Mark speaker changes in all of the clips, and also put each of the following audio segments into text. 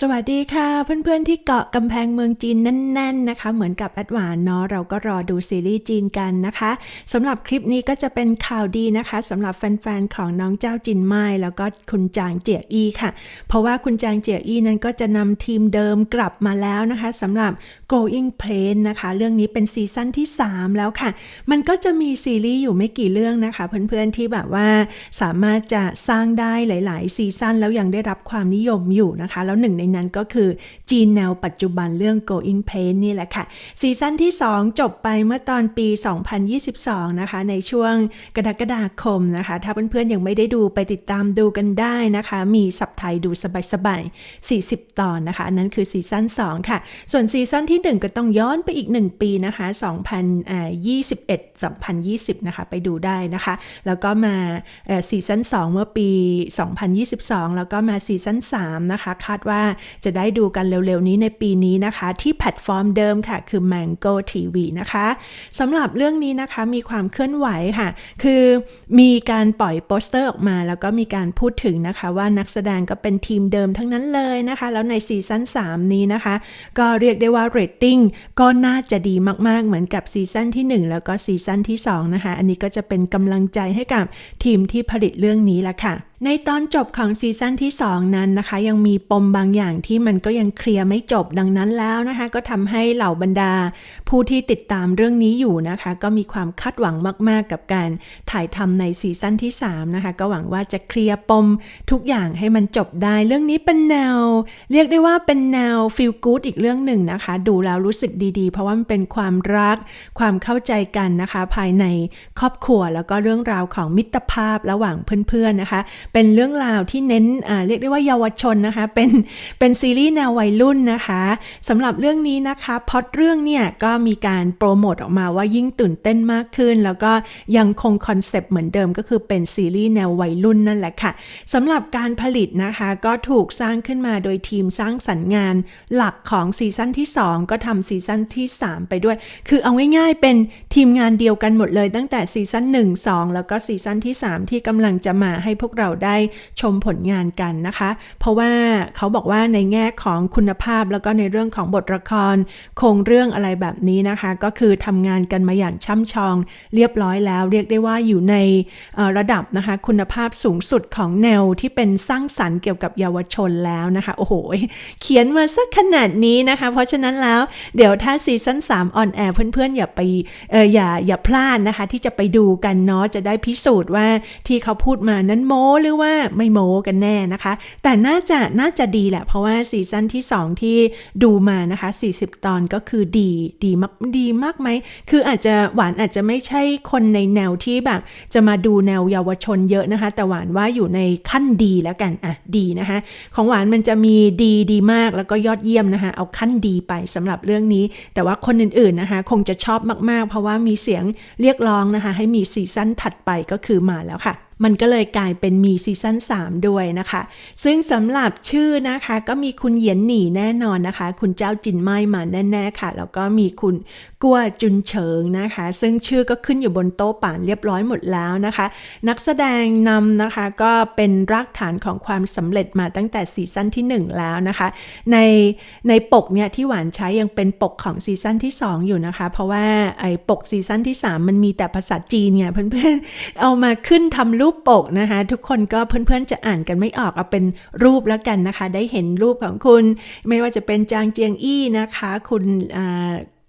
Speaker 1: สวัสดีค่ะ เพื่อนๆที่เกาะกำแพงเมืองจีนแน่น ๆนะคะ เหมือนกับแอดหวานเนาะเราก็รอดูซีรีส์จีนกันนะคะสำหรับคลิปนี้ก็จะเป็นข่าวดีนะคะสำหรับแฟนๆของน้องเจ้าจินไม้แล้วก็คุณจางเจียอี้ค่ะ เพราะว่าคุณจางเจียอี้นั้นก็จะนำทีมเดิมกลับมาแล้วนะคะสำหรับ Going Plane นะคะ เรื่องนี้เป็นซีซั่นที่ 3 แล้วค่ะ มันก็จะมีซีรีส์อยู่ไม่กี่เรื่องนะคะ เพื่อนๆที่แบบว่าสามารถจะสร้างได้หลาย ๆ ซีซั่นแล้วยังได้รับความนิยมอยู่นะคะ แล้วหนึ่งในนั้นก็คือ จีนแนวปัจจุบันเรื่อง Going Plane นี่แหละค่ะซีซั่นที่ 2 จบไปเมื่อตอนปี 2022 นะคะ ในช่วงกรกฎาคมนะคะ ถ้าเพื่อนๆยังไม่ได้ดูไปติดตามดูกันได้นะคะ มีสับไทยดูสบายๆ 40 ตอนนะคะนนั้นคือซีซั่น2 ค่ะ ส่วนซีซั่นที่ 1 ก็ต้องย้อนไปอีก 1 ปีนะคะ 2021 2020 นะคะ ไปดูได้นะคะ แล้วก็มาซีซั่น2 เมื่อปี 2022 แล้วก็มาซีซั่น3นะคะ คาดว่าจะได้ดูกันเร็วๆนี้ในปีนี้นะคะ ที่แพลตฟอร์มเดิมค่ะ คือ Mango TV นะคะสำหรับเรื่องนี้นะคะมีความเคลื่อนไหวค่ะ คือมีการปล่อยโปสเตอร์ออกมา แล้วก็มีการพูดถึงนะคะ ว่านักแสดงก็เป็นทีมเดิมทั้งนั้นเลยนะคะ แล้วในซีซั่น3 นี้นะคะ ก็เรียกได้ว่าเรตติ้งก็น่าจะดีมากๆ เหมือนกับซีซั่นที่ 1 แล้วก็ซีซั่นที่2นะคะ อันนี้ก็จะเป็นกำลังใจให้กับทีมที่ผลิตเรื่องนี้ละค่ะในตอนจบของซีซั่นที่ 2 นั้นนะคะ ยังมีปมบางอย่างที่มันก็ยังเคลียร์ไม่จบดังนั้นแล้วนะคะ ก็ทำให้เหล่าบรรดา ผู้ที่ติดตามเรื่องนี้อยู่นะคะ ก็มีความคาดหวังมาก ๆ กับการถ่ายทำในซีซั่นที่ 3 นะคะ ก็หวังว่าจะเคลียร์ปมทุกอย่างให้มันจบได้เรื่องนี้เป็นแนว เรียกได้ว่าเป็นแนว feel good อีกเรื่องหนึ่งนะคะ ดูแล้วรู้สึกดีๆ เพราะว่ามันเป็นความรัก ความเข้าใจกันนะคะ ภายในครอบครัวแล้วก็เรื่องราวของมิตรภาพระหว่างเพื่อนๆนะคะเป็นเรื่องราวที่เน้นเรียกได้ว่าเยาวชนนะคะ เป็นเป็นซีรีส์แนววัยรุ่นนะคะสำหรับเรื่องนี้นะคะพอดเรื่องเนี่ยก็มีการโปรโมทออกมาว่ายิ่งตื่นเต้นมากขึ้น แล้วก็ยังคงคอนเซปต์เหมือนเดิมก็คือเป็นซีรีส์แนววัยรุ่นนั่นแหละค่ะสำหรับการผลิตนะคะก็ถูกสร้างขึ้นมาโดยทีมสร้างสรรค์งานหลักของซีซั่นที่ 2 ก็ทำซีซั่นที่ 3 ไปด้วย คือเอาง่ายๆเป็นทีมงานเดียวกันหมดเลยตั้งแต่ซีซั่น1 2 แล้วก็ซีซั่นที่ 3 ที่กำลังจะมาให้พวกเราได้ชมผลงานกันนะคะ เพราะว่าเขาบอกว่าในแง่ของคุณภาพแล้วก็ในเรื่องของบทละครโครงเรื่องอะไรแบบนี้นะคะ ก็คือทำงานกันมาอย่างช่ำชอง เรียบร้อยแล้ว เรียกได้ว่าอยู่ในระดับนะคะคุณภาพสูงสุดของแนวที่เป็นสร้างสรรค์เกี่ยวกับเยาวชนแล้วนะคะ โอ้โห เขียนมาสักขนาดนี้นะคะ เพราะฉะนั้นแล้วเดี๋ยวถ้าซีซั่น3ออนแอร์เพื่อนๆ อย่าไปเอออย่าอย่าพลาดนะคะ ที่จะไปดูกันเนาะจะได้พิสูจน์ว่าที่เขาพูดมานั้นโม้หรือว่าไม่โม้กันแน่นะคะ แต่น่าจะน่าจะดีแหละ เพราะว่าซีซั่นที่ 2 ที่ดูมานะคะ 40 ตอนก็คือดีดีมากดีมากไหม คืออาจจะหวานอาจจะไม่ใช่คนในแนวที่แบบจะมาดูแนวเยาวชนเยอะนะคะ แต่หวานว่าอยู่ในขั้นดีแล้วกันอะดีนะคะ ของหวานมันจะมีดีดีมากแล้วก็ยอดเยี่ยมนะคะ เอาขั้นดีไปสำหรับเรื่องนี้ แต่ว่าคนอื่นๆนะคะ คงจะชอบมากๆ เพราะว่ามีเสียงเรียกร้องนะคะ ให้มีซีซั่นถัดไปก็คือมาแล้วค่ะ มันก็เลยกลายเป็นมีซีซั่น3 ด้วยนะคะ ซึ่งสำหรับชื่อนะคะก็มีคุณเหยียนหนีแน่นอนนะคะ คุณเจ้าจินไม้มาแน่ๆค่ะ แล้วก็มีคุณกัวจุนเฉิงนะคะ ซึ่งชื่อก็ขึ้นอยู่บนโต๊ะป่านเรียบร้อยหมดแล้วนะคะ นักแสดงนำนะคะก็เป็นรากฐานของความสำเร็จมาตั้งแต่ซีซั่นที่ 1 แล้วนะคะ ในในปกเนี่ยที่หวานใช้ยังเป็นปกของซีซั่นที่ 2 อยู่นะคะ เพราะว่าไอ้ปกซีซั่นที่ 3 มันมีแต่ภาษาจีนเนี่ยเพื่อนๆเอามาขึ้นทำรููปปกนะคะ ทุกคนก็เพื่อนๆจะอ่านกันไม่ออกเอาเป็นรูปแล้วกันนะคะ ได้เห็นรูปของคุณ ไม่ว่าจะเป็นจางเจียงอี้นะคะ คุณ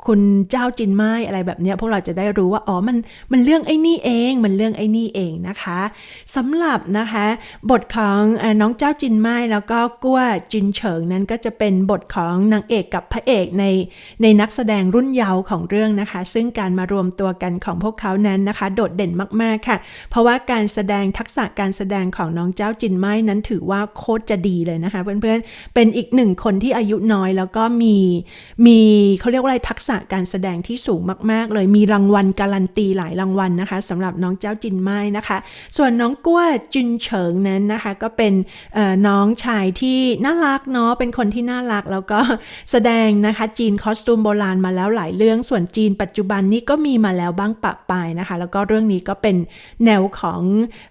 Speaker 1: คุณเจ้าจินไม้อะไรแบบเนี้ยพวกเราจะได้รู้ว่าอ๋อมันมันเรื่องไอ้นี่เองมันเรื่องไอ้นี่เองนะคะสำหรับนะคะบทของอน้องเจ้าจินไม้แล้วก็กั้วจินเฉิงนั้นก็จะเป็นบทของนางเอกกับพระเอกในในนักแสดงรุ่นเยาว์ของเรื่องนะคะ ซึ่งการมารวมตัวกันของพวกเขานั้นนะคะ โดดเด่นมากๆค่ะ เพราะว่าการแสดงทักษะการแสดงของน้องเจ้าจินไม้นั้นถือว่าโคตรจะดีเลยนะคะเพื่อนๆเป็นอีกหนึ่งคนที่อายุน้อยแล้วก็มีมีเขาเรียกว่าอะไรทักษะะการแสดงที่สูงมาก ๆ เลยมีรางวัลการันตีหลายรางวัลนะคะสำหรับน้องเจ้าจินไม้นะคะ ส่วนน้องกั้วจุนเฉิงนั้นนะคะ ก็เป็นน้องชายที่น่ารักเนาะเป็นคนที่น่ารักแล้วก็แสดงนะคะจีนคอสตูมโบราณมาแล้วหลายเรื่อง ส่วนจีนปัจจุบันนี้ก็มีมาแล้วบ้างปะปายนะคะ แล้วก็เรื่องนี้ก็เป็นแนวของ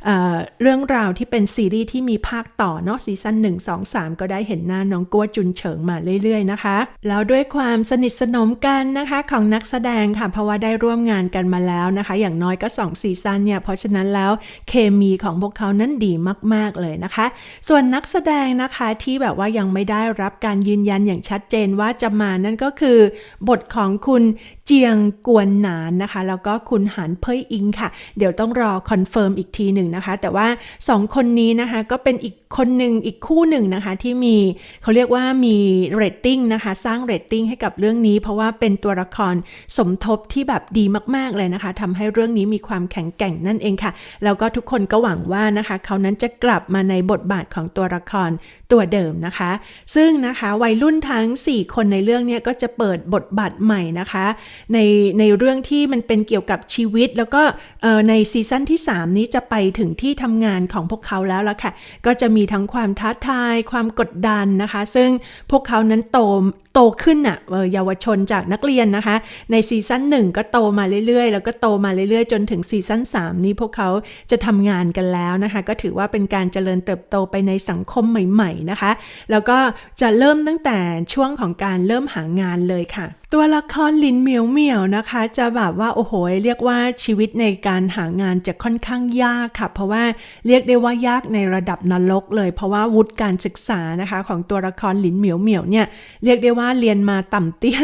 Speaker 1: เออเรื่องราวที่เป็นซีรีส์ที่มีภาคต่อเนาะซีซั่น1 2 3 ก็ได้เห็นหน้าน้องกั้วจุนเฉิงมาเรื่อยๆนะคะ แล้วด้วยความสนิทสนมกันนนะคะของนักแสดงค่ะเพราะว่าได้ร่วมงานกันมาแล้วนะคะ อย่างน้อยก็2ซีซั่นเนี่ยเพราะฉะนั้นแล้วเคมีของพวกเขานั้นดีมาก ๆเลยนะคะ ส่วนนักแสดงนะคะที่แบบว่ายังไม่ได้รับการยืนยันอย่างชัดเจนว่าจะมานั่นก็คือบทของคุณเจียงกวนหนานนะคะ แล้วก็คุณหานเพยอิงค่ะ เดี๋ยวต้องรอคอนเฟิร์มอีกทีหนึ่งนะคะ แต่ว่า 2 คนนี้นะคะก็เป็นอีกคนหนึ่งอีกคู่หนึ่งนะคะที่มีเขาเรียกว่ามีเรตติ้งนะคะ สร้างเรตติ้งให้กับเรื่องนี้ เพราะว่าเป็นตัวละครสมทบที่แบบดีมาก ๆ เลยนะคะทำให้เรื่องนี้มีความแข็งแกร่งนั่นเองค่ะ แล้วก็ทุกคนก็หวังว่านะคะเขานั้นจะกลับมาในบทบาทของตัวละครตัวเดิมนะคะ ซึ่งนะคะวัยรุ่นทั้ง 4 คนในเรื่องเนี้ยก็จะเปิดบทบาทใหม่นะคะ ในในเรื่องที่มันเป็นเกี่ยวกับชีวิต แล้วก็ในซีซั่นที่ 3 นี้จะไปถึงที่ทำงานของพวกเขาแล้วละค่ะ ก็จะมีทั้งความท้าทาย ความกดดันนะคะ ซึ่งพวกเขานั้นโต โตขึ้นอะ่ะเยาวชนจากนักเรียนนะคะ ในซีซั่น1 ก็โตมาเรื่อยๆ แล้วก็โตมาเรื่อยๆ จนถึงซีซั่น3 นี้พวกเขาจะทำงานกันแล้วนะคะ ก็ถือว่าเป็นการเจริญเติบโตไปในสังคมใหม่ ๆนะคะ แล้วก็จะเริ่มตั้งแต่ช่วงของการเริ่มหางานเลยค่ะ ตัวละครลินเหมียวเหมียวนะคะ จะแบบว่าโอ้โหเรียกว่าชีวิตในการหางานจะค่อนข้างยากค่ะ เพราะว่าเรียกได้ว่ายากในระดับนรกเลย เพราะว่าวุฒิการศึกษานะคะ ของตัวละครลินเหมียวเหมียวเนี่ยเรียกได้ว่าเรียนมาต่ำเตี้ย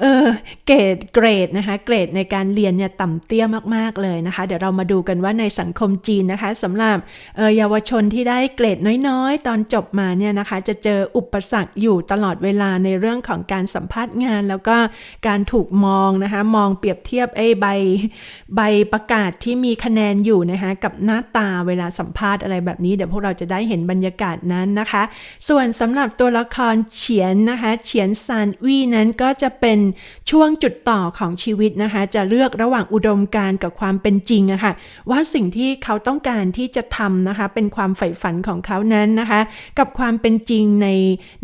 Speaker 1: เออเกรดเกรดนะคะ เกรดในการเรียนเนี่ยต่ำเตี้ยมากๆเลยนะคะ เดี๋ยวเรามาดูกันว่าในสังคมจีนนะคะสำหรับเออเยาวชนที่ได้เกรดน้อยๆ ตอนจบมาเนี่ยนะคะ จะเจออุปสรรคอยู่ตลอดเวลาในเรื่องของการสัมภาษณ์งานแล้วก็การถูกมองนะคะมองเปรียบเทียบไอ้ใบใบประกาศที่มีคะแนนอยู่นะคะกับหน้าตาเวลาสัมภาษณ์อะไรแบบนี้ เดี๋ยวพวกเราจะได้เห็นบรรยากาศนั้นนะคะ ส่วนสำหรับตัวละครเฉียนนะคะเฉียนซานวี่นั้นก็จะเป็นช่วงจุดต่อของชีวิตนะคะจะเลือกระหว่างอุดมการณ์กับความเป็นจริงอะค่ะว่าสิ่งที่เขาต้องการที่จะทำนะคะเป็นความใฝ่ฝันของเขานั้นนะคะ กับความเป็นจริงใน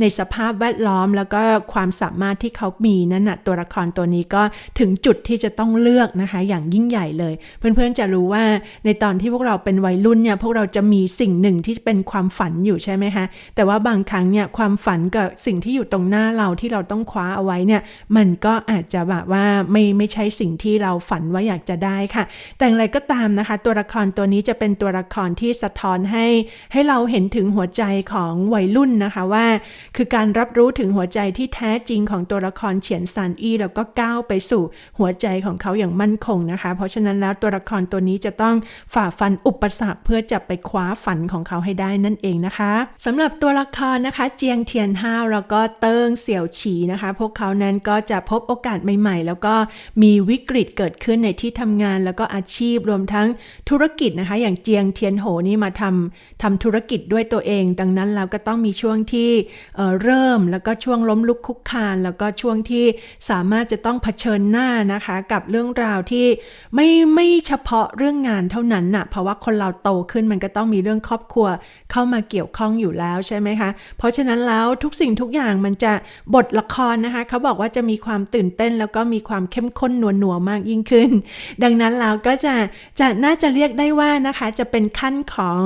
Speaker 1: ในสภาพแวดล้อมแล้วก็ความสามารถที่เขามีนั่นนะตัวละครตัวนี้ก็ถึงจุดที่จะต้องเลือกนะคะ อย่างยิ่งใหญ่เลย เพื่อนๆจะรู้ว่าในตอนที่พวกเราเป็นวัยรุ่นเนี่ยพวกเราจะมีสิ่งหนึ่งที่เป็นความฝันอยู่ใช่ไหมคะแต่ว่าบางครั้งเนี่ยความฝันกับสิ่งที่อยู่ตรงหน้าเราที่เราต้องคว้าเอาไว้เนี่ยมันก็อาจจะแบบว่าไม่ไม่ใช่สิ่งที่เราฝันว่าอยากจะได้ค่ะ แต่อย่างไรก็ตามนะคะ ตัวละครตัวนี้จะเป็นตัวละครที่สะท้อนให้ ให้เราเห็นถึงหัวใจของวัยรุ่นนะคะว่า คือการรับรู้ถึงหัวใจที่แท้จริงของตัวละครเฉียนซานอี้แล้วก็ก้าวไปสู่หัวใจของเขาอย่างมั่นคงนะคะ เพราะฉะนั้นแล้วตัวละครตัวนี้จะต้องฝ่าฟันอุปสรรคเพื่อจะไปคว้าฝันของเขาให้ได้นั่นเองนะคะสำหรับตัวละครนะคะ เจียงเทียนห้าวแล้วก็เติ้งเสี่ยวฉีนะคะ พวกเขานั้นก็จะพบโอกาสใหม่ ๆ แล้วก็มีวิกฤตเกิดขึ้นในที่ทำงานแล้วก็อาชีพรวมทั้งธุรกิจนะคะ อย่างเจียงเทียนโหนี่มาทำทำธุรกิจด้วยตัวเอง ดังนั้นเราก็ต้องมีช่วงที่เเริ่มแล้วก็ช่วงล้มลุกคลุกคลาน แล้วก็ช่วงที่สามารถจะต้องเผชิญหน้านะคะ กับเรื่องราวที่ไม่ไม่เฉพาะเรื่องงานเท่านั้นน่ะเพราะว่าคนเราโตขึ้นมันก็ต้องมีเรื่องครอบครัวเข้ามาเกี่ยวข้องอยู่แล้วใช่ไหมคะ เพราะฉะนั้นแล้วทุกสิ่งทุกอย่างมันจะบทละครนะคะ เขาบอกว่าจะมีความตื่นเต้น แล้วก็มีความเข้มข้นนัวนัวมากยิ่งขึ้น ดังนั้นเราก็จะจะน่าจะเรียกได้ว่านะคะ จะเป็นขั้นของ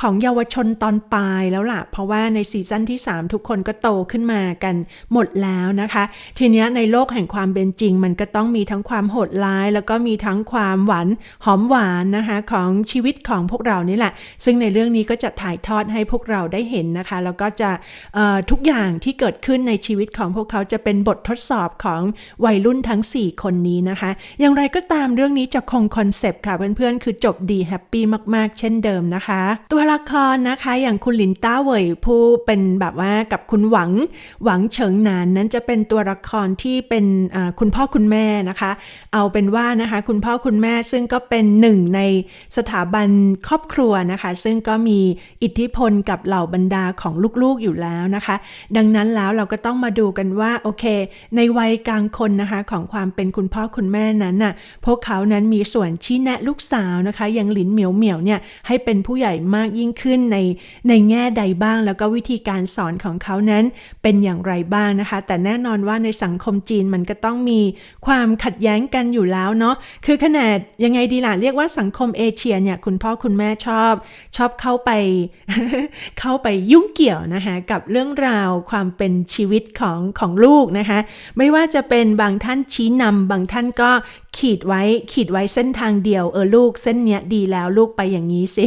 Speaker 1: ของเยาวชนตอนปลายแล้วล่ะ เพราะว่าในซีซั่นที่ 3 ทุกคนก็โตขึ้นมากันหมดแล้วนะคะ ทีนี้ยในโลกแห่งความเป็นจริง มันก็ต้องมีทั้งความโหดร้าย แล้วก็มีทั้งความหวานหอมหวานนะคะของชีวิตของพวกเรานี่แหละ ซึ่งในเรื่องนี้ก็จะถ่ายทอดให้พวกเราได้เห็นนะคะ แล้วก็จะทุกอย่างที่เกิดขึ้นในชีวิตของพวกเขาจะเป็นบททดสอบของวัยรุ่นทั้ง 4 คนนี้นะคะ อย่างไรก็ตามเรื่องนี้จะคงคอนเซปต์ค่ะเพื่อนๆ คือจบดีแฮปปี้มากๆ เช่นเดิมนะคะ ตัวละครนะคะอย่างคุณหลินต้าเวยผู้เป็นแบบว่ากับคุณหวังหวังเฉิงหนานนั้นจะเป็นตัวละครที่ที่เป็นคุณพ่อคุณแม่นะคะ เอาเป็นว่านะคะคุณพ่อคุณแม่ซึ่งก็เป็นหนึ่งในสถาบันครอบครัวนะคะ ซึ่งก็มีอิทธิพลกับเหล่าบรรดาของลูกๆอยู่แล้วนะคะ ดังนั้นแล้วเราก็ต้องมาดูกันว่าโอเค ในวัยกลางคนนะคะของความเป็นคุณพ่อคุณแม่นั้นน่ะพวกเขานั้นมีส่วนชี้แนะลูกสาวนะคะอย่างหลินเหมียวเหมียวเนี่ยให้เป็นผู้ใหญ่มากยิ่งขึ้นในในแง่ใดบ้าง แล้วก็วิธีการสอนของเขานั้นเป็นอย่างไรบ้างนะคะ แต่แน่นอนว่าในสังคมจีนมันก็ต้องมีความขัดแย้งกันอยู่แล้วเนาะคือขนาดยังไงดีล่ะเรียกว่าสังคมเอเชียเนี่ยคุณพ่อคุณแม่ชอบ ชอบเข้าไป เข้าไปยุ่งเกี่ยวนะคะกับเรื่องราวความเป็นชีวิตของของลูกนะคะไม่ว่าจะเป็นบางท่านชี้นำบางท่านก็ขีดไว้ขีดไว้เส้นทางเดียวเออลูกเส้นเนี้ยดีแล้วลูกไปอย่างนี้สิ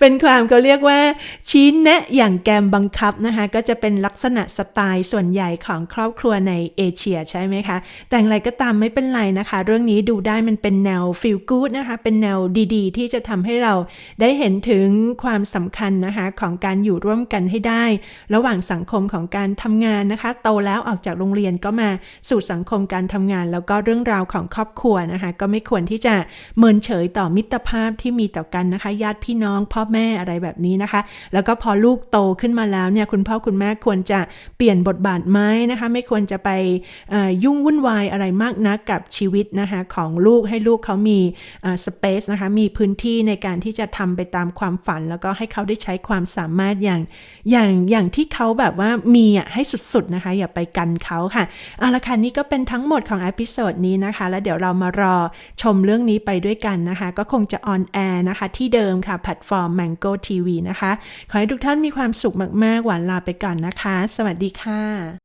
Speaker 1: เป็นความเขาเรียกว่าชี้แนะอย่างแกมบังคับนะคะ ก็จะเป็นลักษณะสไตล์ส่วนใหญ่ของครอบครัวในเอเชียใช่ไหมคะ แต่อย่างไรก็ตามไม่เป็นไรนะคะ เรื่องนี้ดูได้มันเป็นแนว feel good นะคะ เป็นแนวดี ๆ ที่จะทำให้เราได้เห็นถึงความสำคัญนะคะของการอยู่ร่วมกันให้ได้ ระหว่างสังคมของการทำงานนะคะ โตแล้วออกจากโรงเรียนก็มาสู่สังคมการทำงาน แล้วก็เรื่องราวของครอบครัวนะคะ ก็ไม่ควรที่จะเมินเฉยต่อมิตรภาพที่มีต่อกันนะคะ ญาติพี่น้ององพ่อแม่อะไรแบบนี้นะคะ แล้วก็พอลูกโตขึ้นมาแล้วเนี่ยคุณพ่อคุณแม่ควรจะเปลี่ยนบทบาทไหมนะคะ ไม่ควรจะไปยุ่งวุ่นวายอะไรมากนักกับชีวิตนะคะของลูกให้ลูกเขามีสเปซนะคะมีพื้นที่ในการที่จะทำไปตามความฝัน แล้วก็ให้เขาได้ใช้ความสามารถอย่างอย่างอย่างที่เขาแบบว่ามีอะให้สุดๆนะคะ อย่าไปกันเขาค่ะเอาละค่ะนี่ก็เป็นทั้งหมดของอพิโซดนี้นะคะ แล้วเดี๋ยวเรามารอชมเรื่องนี้ไปด้วยกันนะคะ ก็คงจะออนแอร์นะคะที่เดิมค่ะแพลตฟอร์ม Mango TV นะคะ ขอให้ทุกท่านมีความสุขมาก ๆ หวานลาไปก่อนนะคะ สวัสดีค่ะ